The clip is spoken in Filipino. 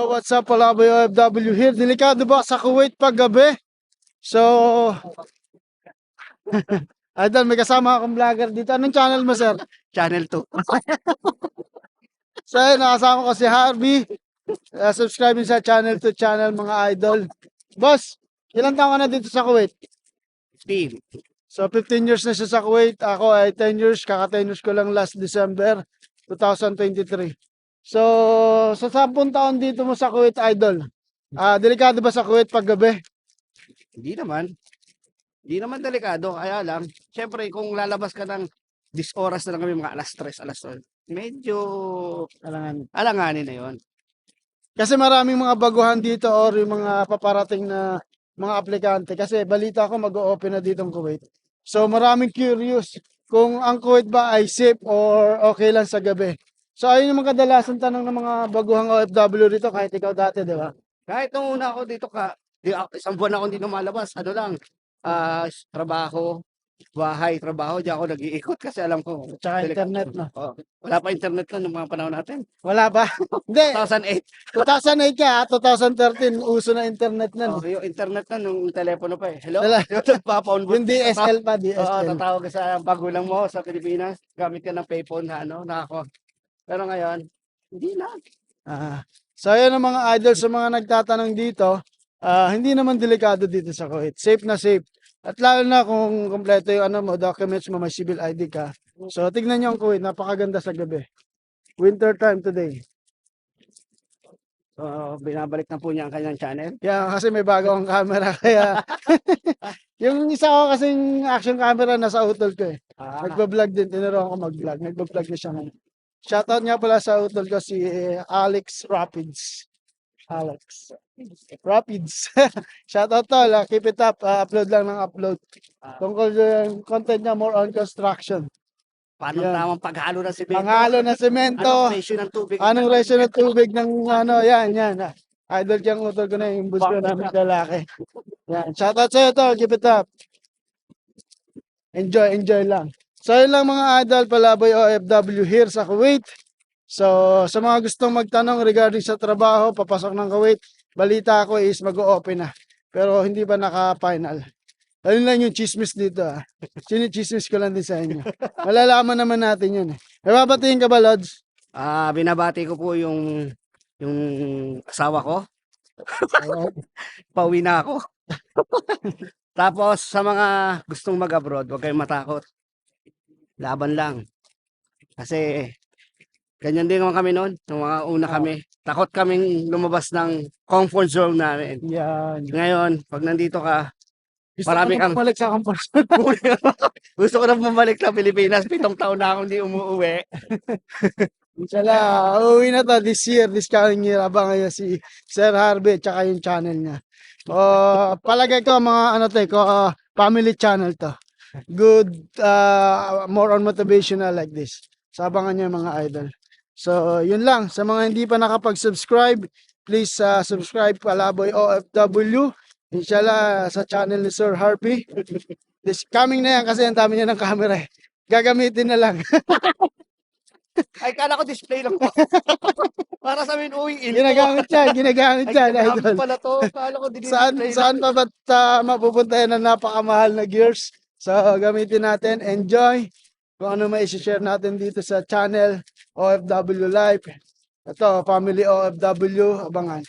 So what's up Palaboy OFW here? Delikado ba sa Kuwait pag gabi? So Idol, may kasama akong vlogger dito. Anong channel mo, sir? Channel 2. So, ayun, nakasama ko si Harvey. Uh, subscribe sa channel to channel, mga idol. Boss, ilang taon ka na dito sa Kuwait? Steve. So, 15 years na siya sa Kuwait. Ako ay 10 years. Kaka 10 years ko lang last December 2023. So, sa 10 taon dito mo sa Kuwait, idol, ah delikado ba sa Kuwait pag gabi? Hindi naman. Hindi naman delikado. Kaya lang, syempre kung lalabas ka ng dis oras na lang kami mga alas 3, alas 12. Medyo Alangan. alanganin na yon. Kasi maraming mga baguhan dito or yung mga paparating na mga aplikante. Kasi balita ko mag-open na dito ang Kuwait. So maraming curious kung ang Kuwait ba ay safe or okay lang sa gabi. So ayun yung mga kadalasan tanong ng mga baguhang OFW rito kahit ikaw dati, di ba? Kahit nung una ako dito ka, di, ako- isang buwan ako hindi lumalabas. Ano lang, ah, trabaho, bahay, trabaho. Diyan ako nag-iikot kasi alam ko. Tsaka internet, no? Oo. wala pa internet nun nung mga panahon natin. Wala ba? Hindi, 2008. 2008 ka, ah, 2013, uso na internet na. Oh, yung internet na nung telepono pa eh. Hello? Wala. Yung nagpapaon Yung DSL pa, Oo, DSL. tatawag ka sa pagulang mo sa Pilipinas, gamit ka ng payphone na ano, nakako. Pero ngayon, hindi na. Ah, so ayun ang mga idol sa mga nagtatanong dito, ah, hindi naman delikado dito sa Kuwait. Safe na safe. At lalo na kung kompleto yung ano mo, documents mo, may civil ID ka. So tignan niyo ang Kuwait, napakaganda sa gabi. Winter time today. So, binabalik na po niya ang kanyang channel. Kaya kasi may bago akong camera kaya yung isa ko kasing action camera nasa utol ko eh. Ah, Nagba-vlog din, tinuruan ko mag-vlog. Nagba-vlog na siya ngayon. Shoutout nga pala sa utol ko si eh, Alex Rapids. Alex. Rapids. Shoutout tol. ah, Keep it up. Ah, upload lang ng upload. Tungkol yung content niya more on construction. paano Yan. tamang paghalo ng semento? Panghalo na semento. Anong presyo ng tubig? Anong resyo ng tubig ng ano, yan, yan. ah. Idol kang utol ko na yung bus ko namin lalaki. Yan. Shoutout sa'yo tol. Keep it up. Enjoy, enjoy lang. So yun lang mga idol, Palaboy OFW here sa Kuwait. So sa mga gustong magtanong regarding sa trabaho, papasok ng Kuwait, balita ko is mag-o-open na. Pero hindi pa naka-final. Ayun lang yung chismis dito ah. Sinichismis ko lang din sa inyo. Malalaman naman natin yun eh. May babatiin ka ba, Lods? Ah, binabati ko po yung yung asawa ko. Pauwi na ako. Tapos sa mga gustong mag-abroad, huwag kayong matakot. Laban lang. Kasi ganyan din naman kami noon, nung mga una Oo. kami. Takot kaming lumabas ng comfort zone namin. Yan. Ngayon, pag nandito ka, Gusto Marami kang- bumalik sa comfort gusto ko na bumalik sa Pilipinas. Pitong taon na akong hindi umuwi. Inshallah, uuwi na to this year, this coming year. Abangan niya si Sir Harvey at saka yung channel niya. Oh, palagay ko mga ano to, eh, ko, ah, family channel to. Good, ah, more on motivational like this. So abangan niyo mga idol. So yun lang, sa mga hindi pa nakapag-subscribe, please ah, subscribe Palaboy OFW. Inshallah sa channel ni Sir Harvey. This coming na yan kasi ang dami niya ng camera eh. Gagamitin na lang. Ay, kala ko display lang. Para sabihin, uy, info. Ginagamit yan, ginagamit Ay, yan, ginagamit idol. pala to. Kala ko Saan, saan pa ba't uh, mapupunta yan ng napakamahal na gears? So, gamitin natin. Enjoy kung ano may share natin dito sa channel OFW Life. Ito, Family OFW. Abangan.